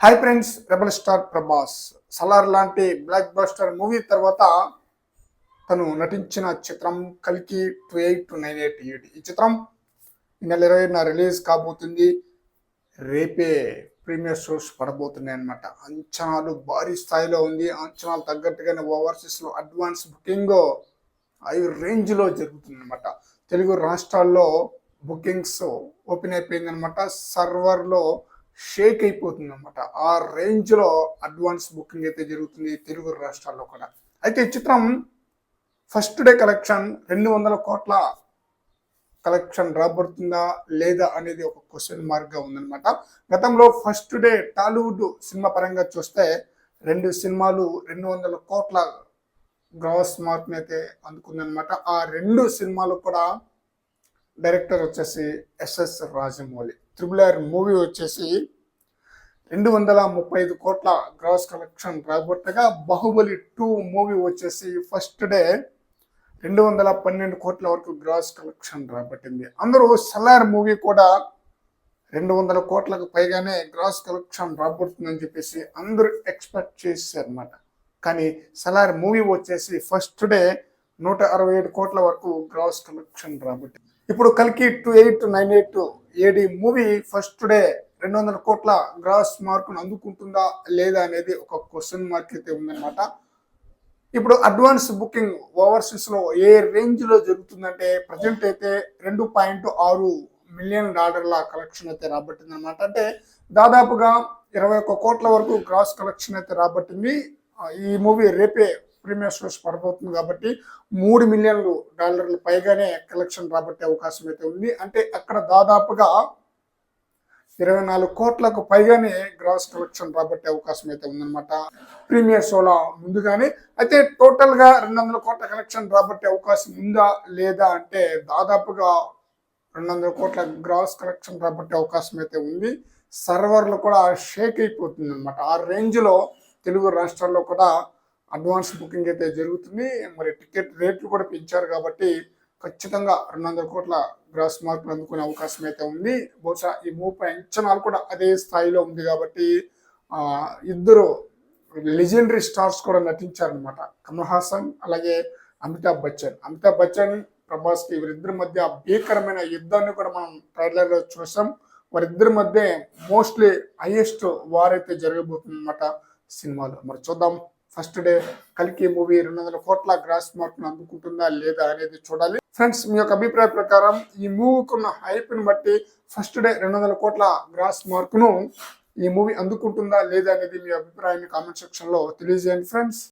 Hi friends rebel star Prabhas Salaar లాంటి blockbuster movie తర్వాత తను నటించిన చిత్రం కల్కి two eight two nine eight eight ఈ చిత్రం ఈ నెల ఇరవైన రిలీజ్ కాబోతుంది. రేపే ప్రీమియర్ షోస్ పడబోతున్నాయి అనమాట అంచనాలు భారీ స్థాయిలో ఉంది. అంచనాలు తగ్గట్టుగానే ఓవర్సీస్లో అడ్వాన్స్ బుకింగ్ హై రేంజ్లో జరుగుతుంది అనమాట తెలుగు రాష్ట్రాల్లో బుకింగ్స్ ఓపెన్ అయిపోయింది అనమాట సర్వర్లో షేక్ అయిపోతుంది అనమాట ఆ రేంజ్లో అడ్వాన్స్ బుకింగ్ అయితే జరుగుతుంది తెలుగు రాష్ట్రాల్లో కూడా. అయితే ఈ చిత్రం ఫస్ట్ డే కలెక్షన్ రెండు వందల కోట్ల కలెక్షన్ రాబడుతుందా లేదా అనేది ఒక క్వశ్చన్ మార్క్గా ఉందన్నమాట. గతంలో ఫస్ట్ డే టాలీవుడ్ సినిమా పరంగా చూస్తే రెండు సినిమాలు రెండు వందల కోట్ల గ్రాస్ మార్క్ని అయితే అందుకుందనమాట ఆ రెండు సినిమాలు కూడా డైరెక్టర్ వచ్చేసి SS Rajamouli. Triple R movie వచ్చేసి రెండు వందల ముప్పై ఐదు కోట్ల గ్రాస్ కలెక్షన్ రాబట్టగా బాహుబలి టూ మూవీ వచ్చేసి ఫస్ట్ డే రెండు వందల పన్నెండు కోట్ల వరకు గ్రాస్ కలెక్షన్ రాబట్టింది. అందరూ సలార్ మూవీ కూడా రెండు వందల కోట్లకు పైగానే గ్రాస్ కలెక్షన్ రాబడుతుందని చెప్పేసి అందరూ ఎక్స్పెక్ట్ చేశారన్నమాట. కానీ సలార్ మూవీ వచ్చేసి ఫస్ట్ డే నూట అరవై ఏడు కోట్ల వరకు గ్రాస్ కలెక్షన్ రాబట్టింది. ఇప్పుడు కలికి two eight nine eight AD movie first day రెండు వందల కోట్ల గ్రాస్ మార్కును అందుకుంటుందా లేదా అనేది ఒక క్వశ్చన్ మార్క్ అయితే ఉందన్నమాట. ఇప్పుడు అడ్వాన్స్ బుకింగ్ ఓవర్సీస్లో ఏ రేంజ్లో జరుగుతుందంటే ప్రజెంట్ అయితే రెండు పాయింట్ ఆరు మిలియన్ డాలర్ల కలెక్షన్ అయితే రాబట్టింది అనమాట అంటే దాదాపుగా ఇరవై ఒక్క కోట్ల వరకు గ్రాస్ కలెక్షన్ అయితే రాబట్టింది. ఈ మూవీ రేపే ప్రీమియర్ షోస్ పడబోతుంది కాబట్టి మూడు మిలియన్లు డాలర్లు పైగానే కలెక్షన్ రాబట్టే అవకాశం అయితే ఉంది. అంటే అక్కడ దాదాపుగా ఇరవై నాలుగు కోట్లకు పైగానే గ్రాస్ కలెక్షన్ రాబట్టే అవకాశం అయితే ఉందన్నమాట. ప్రీమియర్ షోలో ముందుగానే అయితే టోటల్గా రెండు వందల కోట్ల కలెక్షన్ రాబట్టే అవకాశం ఉందా లేదా అంటే దాదాపుగా రెండు వందల కోట్ల గ్రాస్ కలెక్షన్ రాబట్టే అవకాశం అయితే ఉంది. సర్వర్లు కూడా షేక్ అయిపోతుంది అనమాట ఆ రేంజ్లో తెలుగు రాష్ట్రాల్లో కూడా అడ్వాన్స్ బుకింగ్ అయితే జరుగుతుంది. మరి టికెట్ రేట్లు కూడా పెంచారు కాబట్టి ఖచ్చితంగా రెండు వందల కోట్ల గ్రాస్ మార్కులు అందుకునే అవకాశం అయితే ఉంది. బహుశా ఈ మూవ్ అంచనాలు కూడా అదే స్థాయిలో ఉంది కాబట్టి ఇద్దరు లెజెండరీ స్టార్స్ కూడా నటించారనమాట కమల్ హాసన్ అలాగే అమితాబ్ బచ్చన్. అమితాబ్ బచ్చన్ ప్రభాస్కి వీరిద్దరి మధ్య భీకరమైన యుద్ధాన్ని కూడా మనం ట్రైలర్లో చూసాం. వారిద్దరి మధ్య మోస్ట్లీ హైయెస్ట్ వార్ అయితే జరగబోతుంది అనమాట సినిమాలో. మరి చూద్దాం. ఫస్ట్ డే కలికి మూవీ రెండు వందల కోట్ల గ్రాస్ మార్క్ అందుకుంటుందా లేదా అనేది చూడాలి. ఫ్రెండ్స్ మీ యొక్క అభిప్రాయ ప్రకారం ఈ మూవీకున్న ఉన్న హైప్ని బట్టి ఫస్ట్ డే రెండు వందల కోట్ల గ్రాస్ మార్క్ను ఈ మూవీ అందుకుంటుందా లేదా అనేది మీ అభిప్రాయాన్ని కామెంట్ సెక్షన్లో తెలియజేయండి ఫ్రెండ్స్.